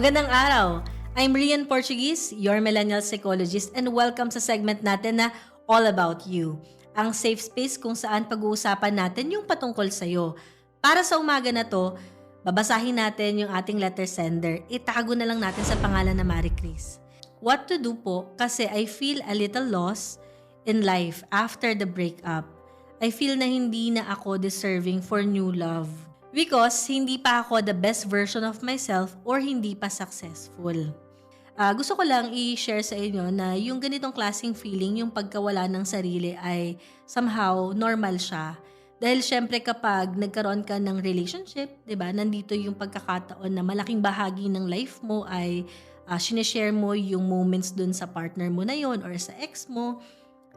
Magandang araw! I'm Rian Portuguese, your millennial psychologist and welcome sa segment natin na All About You. Ang safe space kung saan pag-uusapan natin yung patungkol sa'yo. Para sa umaga na to, babasahin natin yung ating letter sender. Itago na lang natin sa pangalan na Marie Chris. What to do po kasi I feel a little lost in life after the breakup. I feel na hindi na ako deserving for new love. Because hindi pa ako the best version of myself or hindi pa successful. Ah, gusto ko lang i-share sa inyo na yung ganitong klaseng feeling, yung pagkawala ng sarili ay somehow normal siya. Dahil syempre kapag nagkaroon ka ng relationship, 'di ba? Nandito yung pagkakataon na malaking bahagi ng life mo ay uh, sineshare mo yung moments dun sa partner mo na yon or sa ex mo.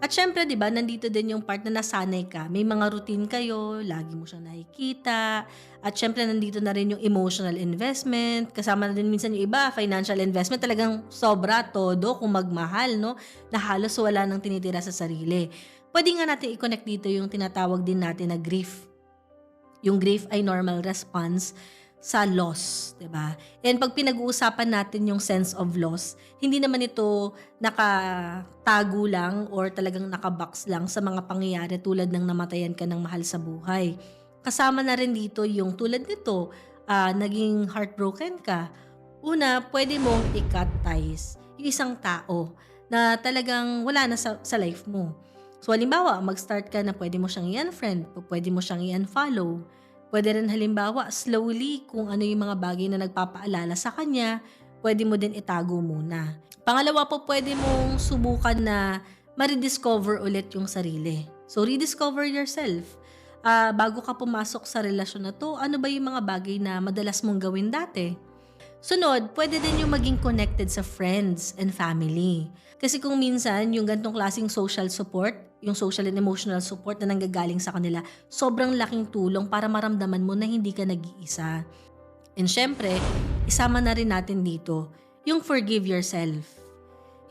At syempre, 'di ba, nandito din yung part na nasanay ka. May mga routine kayo, lagi mo siyang nakikita. At syempre, nandito na rin yung emotional investment. Kasama na din minsan yung iba, financial investment. Talagang sobra todo kung magmahal, no? Na halos wala nang tinitira sa sarili. Pwede nga natin i-connect dito yung tinatawag din natin na grief. Yung grief ay normal response sa loss, 'di ba? And pag pinag-uusapan natin yung sense of loss, hindi naman ito nakatago lang or talagang nakabox lang sa mga pangyayari tulad ng namatayan ka ng mahal sa buhay. Kasama na rin dito yung tulad nito, ah, naging heartbroken ka. Una, pwede mong i-cut ties yung isang tao na talagang wala na sa, sa life mo. So, halimbawa, mag-start ka na pwede mo siyang i-unfriend, pwede mo siyang i-unfollow, Pwede rin halimbawa, slowly kung ano yung mga bagay na nagpapaalala sa kanya, pwede mo din itago muna. Pangalawa po, pwede mong subukan na ma-rediscover ulit yung sarili. So, rediscover yourself. Ah, bago ka pumasok sa relasyon na to, ano ba yung mga bagay na madalas mong gawin dati? Sunod, pwede din yung maging connected sa friends and family. Kasi kung minsan, yung gantong klaseng social support, yung social and emotional support na nanggagaling sa kanila, sobrang laking tulong para maramdaman mo na hindi ka nag-iisa. And syempre, isama na rin natin dito, yung forgive yourself.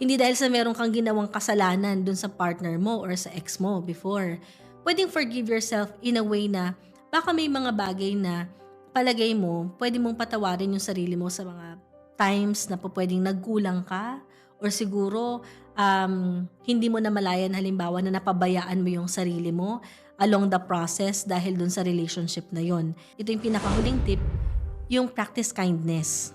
Hindi dahil sa meron kang ginawang kasalanan dun sa partner mo or sa ex mo before. Pwedeng forgive yourself in a way na baka may mga bagay na palagay mo, pwede mong patawarin yung sarili mo sa mga times na pwedeng nagkulang ka or siguro um, hindi mo na malayan halimbawa na napabayaan mo yung sarili mo along the process dahil dun sa relationship na yon. Ito yung pinakahuling tip, yung practice kindness.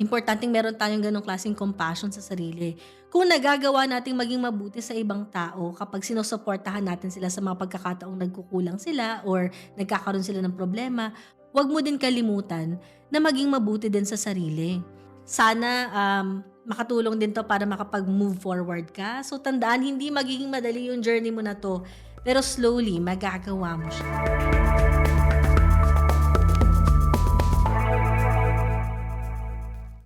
Importanteng meron tayong ganong klaseng compassion sa sarili. Kung nagagawa nating maging mabuti sa ibang tao kapag sinusuportahan natin sila sa mga pagkakataong nagkukulang sila or nagkakaroon sila ng problema, huwag mo din kalimutan na maging mabuti din sa sarili. Sana um, makatulong din to para makapag-move forward ka. So tandaan, hindi magiging madali yung journey mo na to. Pero slowly, magagawa mo siya.